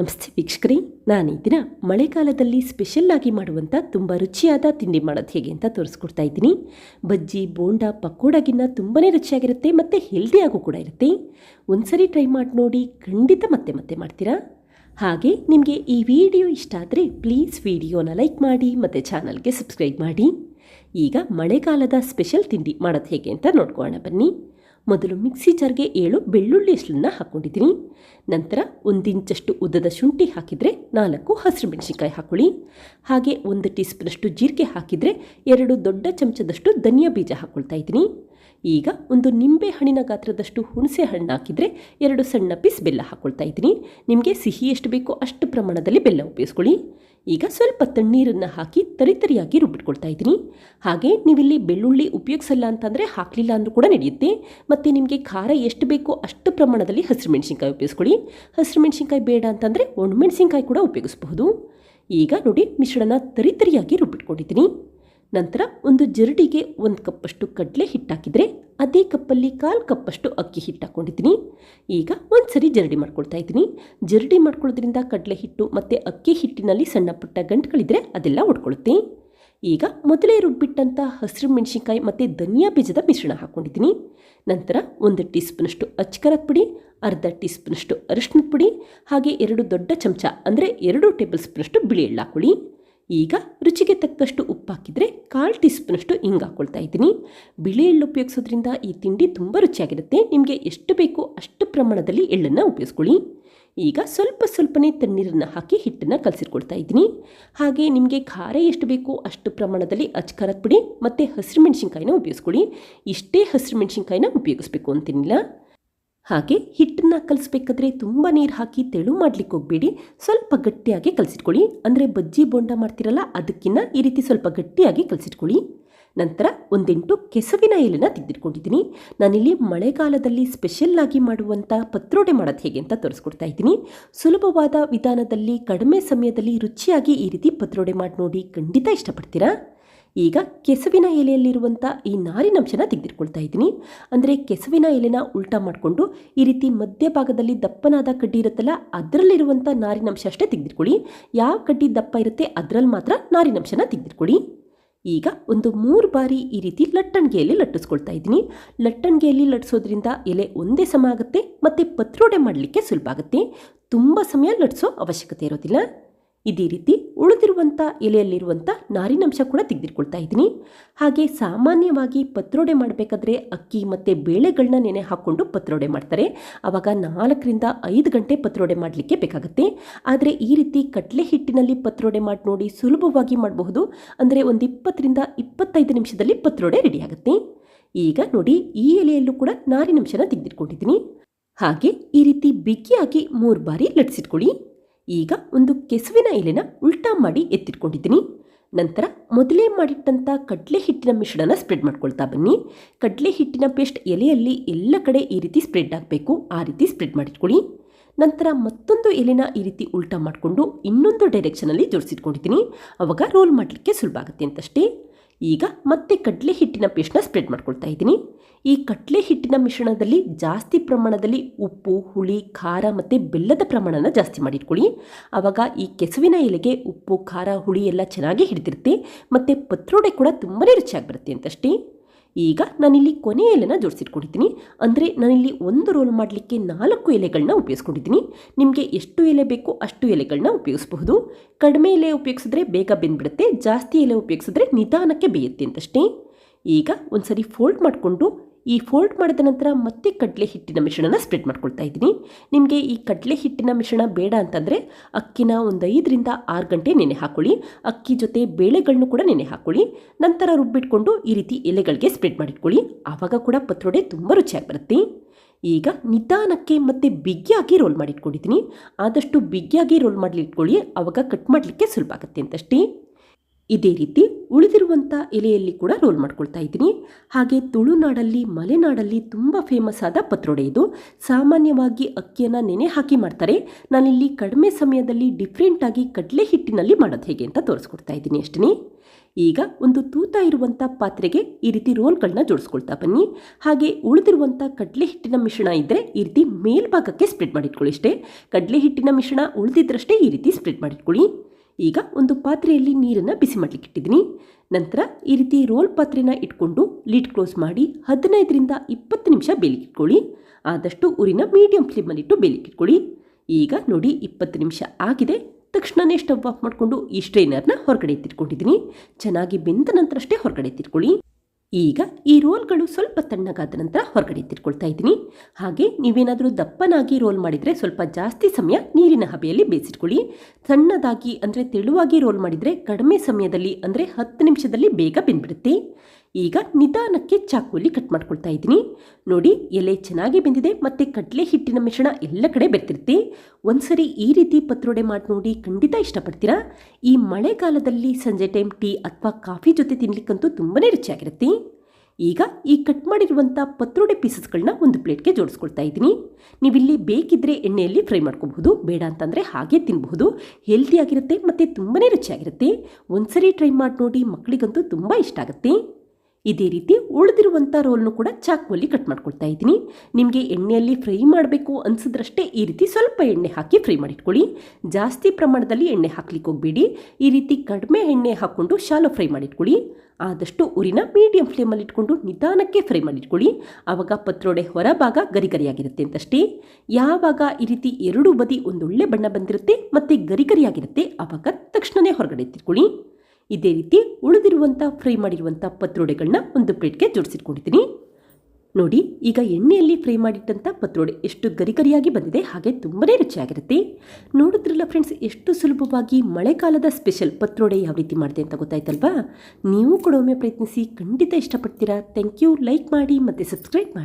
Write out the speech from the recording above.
ನಮಸ್ತೆ ವೀಕ್ಷಕರಿ, ನಾನು ಈ ದಿನ ಮಳೆಗಾಲದಲ್ಲಿ ಸ್ಪೆಷಲ್ ಆಗಿ ಮಾಡುವಂಥ ತುಂಬ ರುಚಿಯಾದ ತಿಂಡಿ ಮಾಡೋದು ಹೇಗೆ ಅಂತ ತೋರಿಸ್ಕೊಡ್ತಾ ಇದ್ದೀನಿ. ಬಜ್ಜಿ, ಬೋಂಡ, ಪಕೋಡಾಗಿನ್ನ ತುಂಬಾ ರುಚಿಯಾಗಿರುತ್ತೆ ಮತ್ತು ಹೆಲ್ದಿಯಾಗೂ ಕೂಡ ಇರುತ್ತೆ. ಒಂದ್ಸರಿ ಟ್ರೈ ಮಾಡಿ ನೋಡಿ ಖಂಡಿತ ಮತ್ತೆ ಮತ್ತೆ ಮಾಡ್ತೀರಾ? ಹಾಗೆ ನಿಮಗೆ ಈ ವಿಡಿಯೋ ಇಷ್ಟ ಆದರೆ ಪ್ಲೀಸ್ ವಿಡಿಯೋನ ಲೈಕ್ ಮಾಡಿ ಮತ್ತು ಚಾನಲ್ಗೆ ಸಬ್ಸ್ಕ್ರೈಬ್ ಮಾಡಿ. ಈಗ ಮಳೆಗಾಲದ ಸ್ಪೆಷಲ್ ತಿಂಡಿ ಮಾಡೋದು ಹೇಗೆ ಅಂತ ನೋಡ್ಕೊಳ್ಳೋಣ ಬನ್ನಿ. ಮೊದಲು ಮಿಕ್ಸಿ ಜಾರ್ಗೆ ಏಳು ಬೆಳ್ಳುಳ್ಳಿ ಎಷ್ಟನ್ನ ಹಾಕ್ಕೊಂಡಿದ್ದೀನಿ. ನಂತರ ಒಂದಿಂಚಷ್ಟು ಉದ್ದದ ಶುಂಠಿ ಹಾಕಿದರೆ ನಾಲ್ಕು ಹಸಿರು ಮೆಣಸಿನ್ಕಾಯಿ ಹಾಕೊಳ್ಳಿ. ಹಾಗೆ ಒಂದು ಟೀ ಸ್ಪೂನಷ್ಟು ಜೀರಿಗೆ ಹಾಕಿದರೆ ಎರಡು ದೊಡ್ಡ ಚಮಚದಷ್ಟು ಧನಿಯಾ ಬೀಜ ಹಾಕ್ಕೊಳ್ತಾ ಇದ್ದೀನಿ. ಈಗ ಒಂದು ನಿಂಬೆ ಹಣ್ಣಿನ ಗಾತ್ರದಷ್ಟು ಹುಣಸೆ ಹಣ್ಣು ಹಾಕಿದರೆ ಎರಡು ಸಣ್ಣ ಪೀಸ್ ಬೆಲ್ಲ ಹಾಕ್ಕೊಳ್ತಾ ಇದ್ದೀನಿ. ನಿಮಗೆ ಸಿಹಿ ಎಷ್ಟು ಬೇಕೋ ಅಷ್ಟು ಪ್ರಮಾಣದಲ್ಲಿ ಬೆಲ್ಲ ಉಪಯೋಗಿಸ್ಕೊಳ್ಳಿ. ಈಗ ಸ್ವಲ್ಪ ತಣ್ಣೀರನ್ನು ಹಾಕಿ ತರಿತರಿಯಾಗಿ ರುಬ್ಬಿಟ್ಕೊಳ್ತಾ ಇದ್ದೀನಿ. ಹಾಗೆ ನೀವಿಲ್ಲಿ ಬೆಳ್ಳುಳ್ಳಿ ಉಪಯೋಗಿಸಲ್ಲ ಅಂತಂದರೆ ಹಾಕಲಿಲ್ಲ ಅಂದರೂ ಕೂಡ ನಡೆಯುತ್ತೆ. ಮತ್ತು ನಿಮಗೆ ಖಾರ ಎಷ್ಟು ಬೇಕೋ ಅಷ್ಟು ಪ್ರಮಾಣದಲ್ಲಿ ಹಸಿರು ಮೆಣಸಿನ್ಕಾಯಿ ಉಪಯೋಗಿಸ್ಕೊಳ್ಳಿ. ಹಸಿರು ಮೆಣಸಿನ್ಕಾಯಿ ಬೇಡ ಅಂತಂದರೆ ಒಣಮೆಣಸಿನ್ಕಾಯಿ ಕೂಡ ಉಪಯೋಗಿಸ್ಬಹುದು. ಈಗ ನೋಡಿ ಮಿಶ್ರಣ ತರಿತರಿಯಾಗಿ ರುಬ್ಬಿಟ್ಕೊಂಡಿದ್ದೀನಿ. ನಂತರ ಒಂದು ಜರಡಿಗೆ ಒಂದು ಕಪ್ಪಷ್ಟು ಕಡಲೆ ಹಿಟ್ಟು ಹಾಕಿದರೆ ಅದೇ ಕಪ್ಪಲ್ಲಿ ಕಾಲು ಕಪ್ಪಷ್ಟು ಅಕ್ಕಿ ಹಿಟ್ಟು ಹಾಕ್ಕೊಂಡಿದ್ದೀನಿ ಈಗ ಒಂದು ಸರಿ ಜರಡಿ ಮಾಡ್ಕೊಳ್ತಾ ಇದ್ದೀನಿ. ಜರಡಿ ಮಾಡ್ಕೊಳ್ಳೋದ್ರಿಂದ ಕಡಲೆ ಹಿಟ್ಟು ಮತ್ತು ಅಕ್ಕಿ ಹಿಟ್ಟಿನಲ್ಲಿ ಸಣ್ಣ ಪುಟ್ಟ ಗಂಟುಗಳಿದ್ರೆ ಅದೆಲ್ಲ ಉಡ್ಕೊಳ್ಳುತ್ತೆ ಈಗ ಮೊದಲೇ ರುಬ್ಬಿಟ್ಟಂಥ ಹಸಿರು ಮೆಣಸಿನ್ಕಾಯಿ ಮತ್ತು ಧನಿಯಾ ಬೀಜದ ಮಿಶ್ರಣ ಹಾಕ್ಕೊಂಡಿದ್ದೀನಿ ನಂತರ ಒಂದು ಟೀ ಸ್ಪೂನಷ್ಟು ಅಚ್ಕರದ ಪುಡಿ, ಅರ್ಧ ಟೀ ಸ್ಪೂನಷ್ಟು ಅರಿಶಿನದ ಪುಡಿ, ಹಾಗೆ ಎರಡು ದೊಡ್ಡ ಚಮಚ ಅಂದರೆ ಎರಡು ಟೇಬಲ್ ಸ್ಪೂನಷ್ಟು ಬಿಳಿ ಎಳ್ಳು ಹಾಕ್ಕೊಳ್ಳಿ ಈಗ ರುಚಿಗೆ ತಕ್ಕಷ್ಟು ಉಪ್ಪು ಹಾಕಿದರೆ ಕಾಲು ಟೀ ಸ್ಪೂನಷ್ಟು ಹಿಂಗೆ ಹಾಕ್ಕೊಳ್ತಾ ಇದ್ದೀನಿ. ಬಿಳಿ ಎಳ್ಳು ಉಪಯೋಗಿಸೋದ್ರಿಂದ ಈ ತಿಂಡಿ ತುಂಬ ರುಚಿಯಾಗಿರುತ್ತೆ. ನಿಮಗೆ ಎಷ್ಟು ಬೇಕೋ ಅಷ್ಟು ಪ್ರಮಾಣದಲ್ಲಿ ಎಳ್ಳನ್ನು ಉಪಯೋಗಿಸ್ಕೊಳ್ಳಿ. ಈಗ ಸ್ವಲ್ಪ ಸ್ವಲ್ಪನೇ ತಣ್ಣೀರನ್ನು ಹಾಕಿ ಹಿಟ್ಟನ್ನು ಕಲಸಿಟ್ಕೊಳ್ತಾ ಇದ್ದೀನಿ. ಹಾಗೆ ನಿಮಗೆ ಖಾರ ಎಷ್ಟು ಬೇಕೋ ಅಷ್ಟು ಪ್ರಮಾಣದಲ್ಲಿ ಅಚ್ಕಾರದ ಪುಡಿ ಮತ್ತು ಹಸಿರು ಮೆಣಸಿನ್ಕಾಯಿನ ಉಪಯೋಗಿಸ್ಕೊಳ್ಳಿ. ಇಷ್ಟೇ ಹಸಿರು ಮೆಣಸಿನ್ಕಾಯಿನ ಉಪಯೋಗಿಸ್ಬೇಕು ಅಂತಿಲ್ಲ ಹಾಗೆ ಹಿಟ್ಟನ್ನು ಕಲಿಸ್ಬೇಕಾದ್ರೆ ತುಂಬ ನೀರು ಹಾಕಿ ತೆಳು ಮಾಡ್ಲಿಕ್ಕೆ ಹೋಗಬೇಡಿ. ಸ್ವಲ್ಪ ಗಟ್ಟಿಯಾಗಿ ಕಲಸಿಟ್ಕೊಳ್ಳಿ. ಅಂದರೆ ಬಜ್ಜಿ ಬೋಂಡ ಮಾಡ್ತಿರಲ್ಲ ಅದಕ್ಕಿಂತ ಈ ರೀತಿ ಸ್ವಲ್ಪ ಗಟ್ಟಿಯಾಗಿ ಕಲಸಿಟ್ಕೊಳ್ಳಿ. ನಂತರ ಒಂದೆಂಟು ಕೆಸವಿನ ಎಲೆನ ತೆಗೆದಿಟ್ಕೊಂಡಿದ್ದೀನಿ. ನಾನಿಲ್ಲಿ ಮಳೆಗಾಲದಲ್ಲಿ ಸ್ಪೆಷಲ್ಲಾಗಿ ಮಾಡುವಂಥ ಪತ್ರೋಡೆ ಮಾಡೋದು ಹೇಗೆ ಅಂತ ತೋರಿಸ್ಕೊಡ್ತಾ ಇದ್ದೀನಿ. ಸುಲಭವಾದ ವಿಧಾನದಲ್ಲಿ ಕಡಿಮೆ ಸಮಯದಲ್ಲಿ ರುಚಿಯಾಗಿ ಈ ರೀತಿ ಪತ್ರೋಡೆ ಮಾಡಿ ನೋಡಿ ಖಂಡಿತ ಇಷ್ಟಪಡ್ತೀರಾ? ಈಗ ಕೆಸುವಿನ ಎಲೆಯಲ್ಲಿರುವಂಥ ಈ ನಾರಿನಂಶನ ತೆಗೆದಿಟ್ಕೊಳ್ತಾ ಇದ್ದೀನಿ. ಅಂದರೆ ಕೆಸುವಿನ ಎಲೆನ ಉಲ್ಟಾ ಮಾಡಿಕೊಂಡು ಈ ರೀತಿ ಮಧ್ಯಭಾಗದಲ್ಲಿ ದಪ್ಪನಾದ ಕಡ್ಡಿ ಇರುತ್ತಲ್ಲ ಅದರಲ್ಲಿರುವಂಥ ನಾರಿನಂಶ ಅಷ್ಟೇ ತೆಗೆದಿಟ್ಕೊಳ್ಳಿ. ಯಾವ ಕಡ್ಡಿ ದಪ್ಪ ಇರುತ್ತೆ ಅದರಲ್ಲಿ ಮಾತ್ರ ನಾರಿನಂಶನ ತೆಗೆದಿಟ್ಕೊಳ್ಳಿ. ಈಗ ಒಂದು ಮೂರು ಬಾರಿ ಈ ರೀತಿ ಲಟ್ಟಣಿಗೆಯಲ್ಲಿ ಲಟ್ಟಿಸ್ಕೊಳ್ತಾ ಇದ್ದೀನಿ. ಲಟ್ಟಣಿಗೆಯಲ್ಲಿ ಲಟ್ಟಿಸೋದ್ರಿಂದ ಎಲೆ ಒಂದೇ ಸಮ ಆಗುತ್ತೆ, ಮತ್ತು ಪತ್ರೋಡೆ ಮಾಡಲಿಕ್ಕೆ ಸುಲಭ ಆಗುತ್ತೆ. ತುಂಬ ಸಮಯ ಲಟ್ಟಿಸೋ ಅವಶ್ಯಕತೆ ಇರೋದಿಲ್ಲ. ಇದೇ ರೀತಿ ಉಳಿದಿರುವಂಥ ಎಲೆಯಲ್ಲಿರುವಂಥ ನಾರಿನಂಶ ಕೂಡ ತೆಗೆದಿಟ್ಕೊಳ್ತಾ ಇದ್ದೀನಿ. ಹಾಗೆ ಸಾಮಾನ್ಯವಾಗಿ ಪತ್ರೋಡೆ ಮಾಡಬೇಕಾದ್ರೆ ಅಕ್ಕಿ ಮತ್ತು ಬೇಳೆಗಳನ್ನ ನೆನೆ ಹಾಕ್ಕೊಂಡು ಪತ್ರೋಡೆ ಮಾಡ್ತಾರೆ. ಆವಾಗ ನಾಲ್ಕರಿಂದ ಐದು ಗಂಟೆ ಪತ್ರೋಡೆ ಮಾಡಲಿಕ್ಕೆ ಬೇಕಾಗುತ್ತೆ. ಆದರೆ ಈ ರೀತಿ ಕಡಲೆ ಹಿಟ್ಟಿನಲ್ಲಿ ಪತ್ರೋಡೆ ಮಾಡಿ ನೋಡಿ ಸುಲಭವಾಗಿ ಮಾಡಬಹುದು. ಅಂದರೆ ಒಂದು ಇಪ್ಪತ್ತರಿಂದ ಇಪ್ಪತ್ತೈದು ನಿಮಿಷದಲ್ಲಿ ಪತ್ರೋಡೆ ರೆಡಿಯಾಗುತ್ತೆ ಈಗ ನೋಡಿ ಈ ಎಲೆಯಲ್ಲೂ ಕೂಡ ನಾರಿನಂಶನ ತೆಗೆದಿಟ್ಕೊಂಡಿದ್ದೀನಿ. ಹಾಗೆ ಈ ರೀತಿ ಬಿಗಿಯಾಗಿ ಮೂರು ಬಾರಿ ಲಟ್ಸಿಟ್ಕೊಳ್ಳಿ ಈಗ ಒಂದು ಕೆಸುವಿನ ಎಲೆನ ಉಲ್ಟಾ ಮಾಡಿ ಎತ್ತಿಟ್ಕೊಂಡಿದ್ದೀನಿ. ನಂತರ ಮೊದಲೇ ಮಾಡಿಟ್ಟಂಥ ಕಡಲೆ ಹಿಟ್ಟಿನ ಮಿಶ್ರಣ ಸ್ಪ್ರೆಡ್ ಮಾಡ್ಕೊಳ್ತಾ ಬನ್ನಿ. ಕಡಲೆ ಹಿಟ್ಟಿನ ಪೇಸ್ಟ್ ಎಲೆಯಲ್ಲಿ ಎಲ್ಲ ಕಡೆ ಈ ರೀತಿ ಸ್ಪ್ರೆಡ್ ಆಗಬೇಕು. ಆ ರೀತಿ ಸ್ಪ್ರೆಡ್ ಮಾಡಿಟ್ಕೊಳ್ಳಿ. ನಂತರ ಮತ್ತೊಂದು ಎಲೆನ ಈ ರೀತಿ ಉಲ್ಟಾ ಮಾಡಿಕೊಂಡು ಇನ್ನೊಂದು ಡೈರೆಕ್ಷನಲ್ಲಿ ಜೋಡಿಸಿಟ್ಕೊಂಡಿದ್ದೀನಿ. ಅವಾಗ ರೋಲ್ ಮಾಡಲಿಕ್ಕೆ ಸುಲಭ ಆಗುತ್ತೆ ಅಂತಷ್ಟೇ. ಈಗ ಮತ್ತೆ ಕಡಲೆ ಹಿಟ್ಟಿನ ಪೇಸ್ಟ್ನ ಸ್ಪ್ರೆಡ್ ಮಾಡ್ಕೊಳ್ತಾ ಇದ್ದೀನಿ. ಈ ಕಟ್ಲೆ ಹಿಟ್ಟಿನ ಮಿಶ್ರಣದಲ್ಲಿ ಜಾಸ್ತಿ ಪ್ರಮಾಣದಲ್ಲಿ ಉಪ್ಪು, ಹುಳಿ, ಖಾರ ಮತ್ತು ಬೆಲ್ಲದ ಪ್ರಮಾಣನ ಜಾಸ್ತಿ ಮಾಡಿಟ್ಕೊಳ್ಳಿ. ಆವಾಗ ಈ ಕೆಸುವಿನ ಎಲೆಗೆ ಉಪ್ಪು, ಖಾರ, ಹುಳಿ ಎಲ್ಲ ಚೆನ್ನಾಗಿ ಹಿಡಿದಿರುತ್ತೆ ಮತ್ತು ಪತ್ರೋಡೆ ಕೂಡ ತುಂಬಾ ರುಚಿಯಾಗಿ ಬರುತ್ತೆ ಅಂತಷ್ಟೇ. ಈಗ ನಾನಿಲ್ಲಿ ಕೊನೆ ಎಲೆನ ಜೋಡಿಸಿಟ್ಕೊಂಡಿದ್ದೀನಿ. ಅಂದರೆ ನಾನಿಲ್ಲಿ ಒಂದು ರೋಲ್ ಮಾಡಲಿಕ್ಕೆ ನಾಲ್ಕು ಎಲೆಗಳನ್ನ ಉಪಯೋಗಿಸ್ಕೊಂಡಿದ್ದೀನಿ. ನಿಮಗೆ ಎಷ್ಟು ಎಲೆ ಬೇಕೋ ಅಷ್ಟು ಎಲೆಗಳನ್ನ ಉಪಯೋಗಿಸಬಹುದು. ಕಡಿಮೆ ಎಲೆ ಉಪಯೋಗಿಸಿದ್ರೆ ಬೇಗ ಬೆಂದ್ಬಿಡುತ್ತೆ, ಜಾಸ್ತಿ ಎಲೆ ಉಪಯೋಗಿಸಿದ್ರೆ ನಿಧಾನಕ್ಕೆ ಬೇಯುತ್ತೆ ಅಂತಷ್ಟೇ. ಈಗ ಒಂದು ಸರಿ ಫೋಲ್ಡ್ ಮಾಡಿಕೊಂಡು ಈ ಫೋಲ್ಡ್ ಮಾಡಿದ ನಂತರ ಮತ್ತೆ ಕಡಲೆ ಹಿಟ್ಟಿನ ಮಿಶ್ರಣನ ಸ್ಪ್ರೆಡ್ ಮಾಡ್ಕೊಳ್ತಾ ಇದ್ದೀನಿ. ನಿಮಗೆ ಈ ಕಡಲೆ ಹಿಟ್ಟಿನ ಮಿಶ್ರಣ ಬೇಡ ಅಂತಂದರೆ ಅಕ್ಕಿನ ಒಂದು ಐದರಿಂದ ಆರು ಗಂಟೆ ನೆನೆ ಹಾಕೊಳ್ಳಿ. ಅಕ್ಕಿ ಜೊತೆ ಬೇಳೆಗಳನ್ನು ಕೂಡ ನೆನೆ ಹಾಕೊಳ್ಳಿ. ನಂತರ ರುಬ್ಬಿಟ್ಕೊಂಡು ಈ ರೀತಿ ಎಲೆಗಳಿಗೆ ಸ್ಪ್ರೆಡ್ ಮಾಡಿಟ್ಕೊಳ್ಳಿ. ಆವಾಗ ಕೂಡ ಪತ್ರೊಡೆ ತುಂಬ ರುಚಿಯಾಗಿ ಬರುತ್ತೆ. ಈಗ ನಿಧಾನಕ್ಕೆ ಮತ್ತೆ ಬಿಗಿಯಾಗಿ ರೋಲ್ ಮಾಡಿಟ್ಕೊಂಡಿದ್ದೀನಿ. ಆದಷ್ಟು ಬಿಗಿಯಾಗಿ ರೋಲ್ ಮಾಡಲಿ ಇಟ್ಕೊಳ್ಳಿ ಆವಾಗ ಕಟ್ ಮಾಡಲಿಕ್ಕೆ ಸುಲಭ ಆಗುತ್ತೆ ಅಂತಷ್ಟೇ. ಇದೇ ರೀತಿ ಉಳಿದಿರುವಂಥ ಎಲೆಯಲ್ಲಿ ಕೂಡ ರೋಲ್ ಮಾಡ್ಕೊಳ್ತಾ ಇದ್ದೀನಿ. ಹಾಗೆ ತುಳುನಾಡಲ್ಲಿ, ಮಲೆನಾಡಲ್ಲಿ ತುಂಬ ಫೇಮಸ್ ಆದ ಪತ್ರೊಡೆ ಇದು. ಸಾಮಾನ್ಯವಾಗಿ ಅಕ್ಕಿಯನ್ನು ನೆನೆ ಹಾಕಿ ಮಾಡ್ತಾರೆ. ನಾನಿಲ್ಲಿ ಕಡಿಮೆ ಸಮಯದಲ್ಲಿ ಡಿಫ್ರೆಂಟಾಗಿ ಕಡಲೆ ಹಿಟ್ಟಿನಲ್ಲಿ ಮಾಡೋದು ಹೇಗೆ ಅಂತ ತೋರಿಸ್ಕೊಡ್ತಾ ಇದ್ದೀನಿ ಅಷ್ಟೇ ಈಗ ಒಂದು ತೂತ ಇರುವಂಥ ಪಾತ್ರೆಗೆ ಈ ರೀತಿ ರೋಲ್ಗಳನ್ನ ಜೋಡಿಸ್ಕೊಳ್ತಾ ಬನ್ನಿ. ಹಾಗೆ ಉಳಿದಿರುವಂಥ ಕಡಲೆ ಹಿಟ್ಟಿನ ಮಿಶ್ರಣ ಇದ್ದರೆ ಈ ರೀತಿ ಮೇಲ್ಭಾಗಕ್ಕೆ ಸ್ಪ್ರೆಡ್ ಮಾಡಿಟ್ಕೊಳ್ಳಿ ಅಷ್ಟೇ. ಕಡಲೆ ಹಿಟ್ಟಿನ ಮಿಶ್ರಣ ಉಳಿದಿದ್ರಷ್ಟೇ ಈ ರೀತಿ ಸ್ಪ್ರೆಡ್ ಮಾಡಿಟ್ಕೊಳ್ಳಿ. ಈಗ ಒಂದು ಪಾತ್ರೆಯಲ್ಲಿ ನೀರನ್ನು ಬಿಸಿ ಮಾಡಲಿಕ್ಕೆ ಇಟ್ಟಿದ್ದೀನಿ. ನಂತರ ಈ ರೀತಿ ರೋಲ್ ಪಾತ್ರೆನ ಇಟ್ಕೊಂಡು ಲಿಡ್ ಕ್ಲೋಸ್ ಮಾಡಿ ಹದಿನೈದರಿಂದ ಇಪ್ಪತ್ತು ನಿಮಿಷ ಬೇಲಿಕ್ಕೆ ಇಟ್ಕೊಳ್ಳಿ. ಆದಷ್ಟು ಊರಿನ ಮೀಡಿಯಂ ಫ್ಲೇಮಲ್ಲಿಟ್ಟು ಬೇಲಿಕ್ಕೆ ಇಟ್ಕೊಳ್ಳಿ. ಈಗ ನೋಡಿ ಇಪ್ಪತ್ತು ನಿಮಿಷ ಆಗಿದೆ. ತಕ್ಷಣವೇ ಸ್ಟವ್ ಆಫ್ ಮಾಡಿಕೊಂಡು ಈ ಸ್ಟ್ರೈನರ್ನ ಹೊರಗಡೆ ಎತ್ತಿಟ್ಕೊಂಡಿದ್ದೀನಿ. ಚೆನ್ನಾಗಿ ಬೆಂದ ನಂತರ ಅಷ್ಟೇ ಹೊರಗಡೆ ಎತ್ತಿಟ್ಕೊಳ್ಳಿ. ಈಗ ಈ ರೋಲ್ಗಳು ಸ್ವಲ್ಪ ತಣ್ಣಗಾದ ನಂತರ ಹೊರಗಡೆ ತಿರ್ಕೊಳ್ತಾ ಇದ್ದೀನಿ. ಹಾಗೆ ನೀವೇನಾದರೂ ದಪ್ಪನಾಗಿ ರೋಲ್ ಮಾಡಿದರೆ ಸ್ವಲ್ಪ ಜಾಸ್ತಿ ಸಮಯ ನೀರಿನ ಹಬೆಯಲ್ಲಿ ಬೇಯಿಸಿಟ್ಕೊಳ್ಳಿ. ಸಣ್ಣದಾಗಿ ಅಂದರೆ ತೆಳುವಾಗಿ ರೋಲ್ ಮಾಡಿದರೆ ಕಡಿಮೆ ಸಮಯದಲ್ಲಿ ಅಂದರೆ ಹತ್ತು ನಿಮಿಷದಲ್ಲಿ ಬೇಗ ಬೆಂದ್ಬಿಡುತ್ತೆ. ಈಗ ನಿಧಾನಕ್ಕೆ ಚಾಕುವಲ್ಲಿ ಕಟ್ ಮಾಡ್ಕೊಳ್ತಾ ಇದ್ದೀನಿ. ನೋಡಿ, ಎಲೆ ಚೆನ್ನಾಗಿ ಬೆಂದಿದೆ, ಮತ್ತು ಕಡಲೆ ಹಿಟ್ಟಿನ ಮಿಶ್ರಣ ಎಲ್ಲ ಕಡೆ ಬೆರ್ತಿರುತ್ತೆ ಒಂದ್ಸರಿ ಈ ರೀತಿ ಪತ್ರೊಡೆ ಮಾಡಿ ನೋಡಿ ಖಂಡಿತ ಇಷ್ಟಪಡ್ತೀರಾ? ಈ ಮಳೆಗಾಲದಲ್ಲಿ ಸಂಜೆ ಟೈಮ್ ಟೀ ಅಥವಾ ಕಾಫಿ ಜೊತೆ ತಿನ್ನಲಿಕ್ಕಂತೂ ತುಂಬಾ ರುಚಿಯಾಗಿರುತ್ತೆ. ಈಗ ಈ ಕಟ್ ಮಾಡಿರುವಂಥ ಪತ್ರೊಡೆ ಪೀಸಸ್ಗಳನ್ನ ಒಂದು ಪ್ಲೇಟ್ಗೆ ಜೋಡಿಸ್ಕೊಳ್ತಾ ಇದ್ದೀನಿ. ನೀವಿಲ್ಲಿ ಬೇಕಿದ್ದರೆ ಎಣ್ಣೆಯಲ್ಲಿ ಫ್ರೈ ಮಾಡ್ಕೋಬಹುದು, ಬೇಡ ಅಂತಂದರೆ ಹಾಗೆ ತಿನ್ನಬಹುದು ಹೆಲ್ದಿಯಾಗಿರುತ್ತೆ ಮತ್ತು ತುಂಬಾ ರುಚಿಯಾಗಿರುತ್ತೆ. ಒಂದ್ಸರಿ ಟ್ರೈ ಮಾಡಿ ನೋಡಿ ಮಕ್ಕಳಿಗಂತೂ ತುಂಬ ಇಷ್ಟ ಆಗುತ್ತೆ. ಇದೇ ರೀತಿ ಉಳಿದಿರುವಂಥ ರೋಲ್ನು ಕೂಡ ಚಾಕುವಲ್ಲಿ ಕಟ್ ಮಾಡ್ಕೊಳ್ತಾ ಇದ್ದೀನಿ. ನಿಮಗೆ ಎಣ್ಣೆಯಲ್ಲಿ ಫ್ರೈ ಮಾಡಬೇಕು ಅನ್ಸಿದ್ರಷ್ಟೇ ಈ ರೀತಿ ಸ್ವಲ್ಪ ಎಣ್ಣೆ ಹಾಕಿ ಫ್ರೈ ಮಾಡಿಟ್ಕೊಳ್ಳಿ. ಜಾಸ್ತಿ ಪ್ರಮಾಣದಲ್ಲಿ ಎಣ್ಣೆ ಹಾಕ್ಲಿಕ್ಕೆ ಹೋಗಬೇಡಿ. ಈ ರೀತಿ ಕಡಿಮೆ ಎಣ್ಣೆ ಹಾಕ್ಕೊಂಡು ಶಾಲೋ ಫ್ರೈ ಮಾಡಿಟ್ಕೊಳ್ಳಿ. ಆದಷ್ಟು ಉರಿನ ಮೀಡಿಯಂ ಫ್ಲೇಮಲ್ಲಿ ಇಟ್ಕೊಂಡು ನಿಧಾನಕ್ಕೆ ಫ್ರೈ ಮಾಡಿಟ್ಕೊಳ್ಳಿ. ಆವಾಗ ಪತ್ರೊಡೆ ಹೊರಭಾಗ ಗರಿಗರಿಯಾಗಿರುತ್ತೆ ಅಂತಷ್ಟೇ. ಯಾವಾಗ ಈ ರೀತಿ ಎರಡು ಬದಿ ಒಂದೊಳ್ಳೆ ಬಣ್ಣ ಬಂದಿರುತ್ತೆ ಮತ್ತು ಗರಿಗರಿಯಾಗಿರುತ್ತೆ ಆವಾಗ ತಕ್ಷಣವೇ ಹೊರಗಡೆ ಎತ್ತಿಟ್ಕೊಳ್ಳಿ. ಇದೇ ರೀತಿ ಉಳಿದಿರುವಂಥ ಫ್ರೈ ಮಾಡಿರುವಂಥ ಪತ್ರೊಡೆಗಳನ್ನ ಒಂದು ಪ್ಲೇಟ್ಗೆ ಜೋಡಿಸಿಟ್ಕೊಂಡಿದ್ದೀನಿ. ನೋಡಿ, ಈಗ ಎಣ್ಣೆಯಲ್ಲಿ ಫ್ರೈ ಮಾಡಿಟ್ಟಂಥ ಪತ್ರೊಡೆ ಎಷ್ಟು ಗರಿಗರಿಯಾಗಿ ಬಂದಿದೆ, ಹಾಗೆ ತುಂಬನೇ ರುಚಿಯಾಗಿರುತ್ತೆ. ನೋಡಿದ್ರಲ್ಲ ಫ್ರೆಂಡ್ಸ್ ಎಷ್ಟು ಸುಲಭವಾಗಿ ಮಳೆಗಾಲದ ಸ್ಪೆಷಲ್ ಪತ್ರೊಡೆ ಯಾವ ರೀತಿ ಮಾಡಿದೆ ಅಂತ ಗೊತ್ತಾಯ್ತಲ್ವಾ? ನೀವು ಕೂಡ ಒಮ್ಮೆ ಪ್ರಯತ್ನಿಸಿ, ಖಂಡಿತ ಇಷ್ಟಪಡ್ತೀರಾ? ಥ್ಯಾಂಕ್ ಯು ಲೈಕ್ ಮಾಡಿ ಮತ್ತು ಸಬ್ಸ್ಕ್ರೈಬ್ ಮಾಡಿ.